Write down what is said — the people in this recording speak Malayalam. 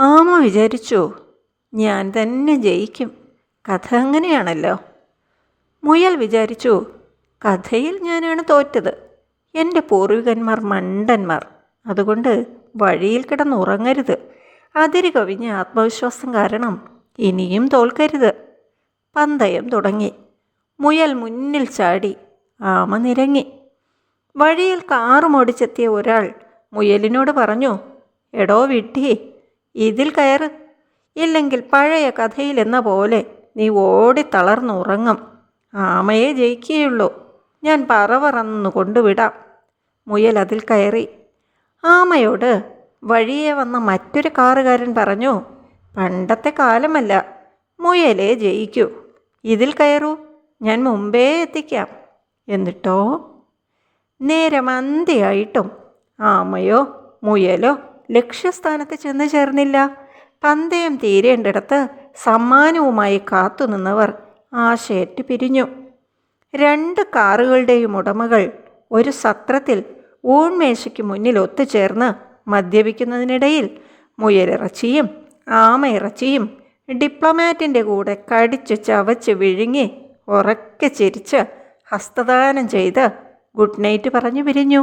ആമ വിചാരിച്ചു ഞാൻ തന്നെ ജയിക്കും. കഥ അങ്ങനെയാണല്ലോ. മുയൽ വിചാരിച്ചു കഥയിൽ ഞാനാണ് തോറ്റത്. എന്റെ പൂർവികന്മാർ മണ്ടന്മാർ. അതുകൊണ്ട് വഴിയിൽ കിടന്നുറങ്ങരുത് അതിര് കവിഞ്ഞ ആത്മവിശ്വാസം കാരണം ഇനിയും തോൽക്കരുത്. പന്തയം തുടങ്ങി. മുയൽ മുന്നിൽ ചാടി ആമ നിരങ്ങി. വഴിയിൽ കാറുമോടിച്ചെത്തിയ ഒരാൾ മുയലിനോട് പറഞ്ഞു എടോ വിട്ടി ഇതിൽ കയറ്. ഇല്ലെങ്കിൽ പഴയ കഥയിലെന്ന പോലെ നീ ഓടി തളർന്നുറങ്ങും. ആമയെ ജയിക്കുകയുള്ളൂ. ഞാൻ പറവറന്നു കൊണ്ടുവിടാം. മുയൽ അതിൽ കയറി. ആമയോട് വഴിയെ വന്ന മറ്റൊരു കാറുകാരൻ പറഞ്ഞു പണ്ടത്തെ കാലമല്ല മുയലേ ജയിക്കൂ. ഇതിൽ കയറൂ. ഞാൻ മുമ്പേ എത്തിക്കാം. എന്നിട്ടോ? നേരം അന്തിയായിട്ടും ആമയോ മുയലോ ലക്ഷ്യസ്ഥാനത്ത് ചെന്ന് ചേർന്നില്ല. പന്തയം തീരേണ്ടിടത്ത് സമ്മാനവുമായി കാത്തുനിന്നവർ ആശയറ്റ് പിരിഞ്ഞു രണ്ട് കാറുകളുടെയും ഉടമകൾ ഒരു സത്രത്തിൽ ഊൺമേശയ്ക്ക് മുന്നിൽ ഒത്തുചേർന്ന് മദ്യപിക്കുന്നതിനിടയിൽ മുയലിറച്ചിയും ആമയിറച്ചിയും ഡിപ്ലോമാറ്റിന്റെ കൂടെ കടിച്ചു ചവച്ച് വിഴുങ്ങി ഉറക്കെ ചിരിച്ച് ഹസ്തദാനം ചെയ്ത് ഗുഡ് നൈറ്റ് പറഞ്ഞു പിരിഞ്ഞു.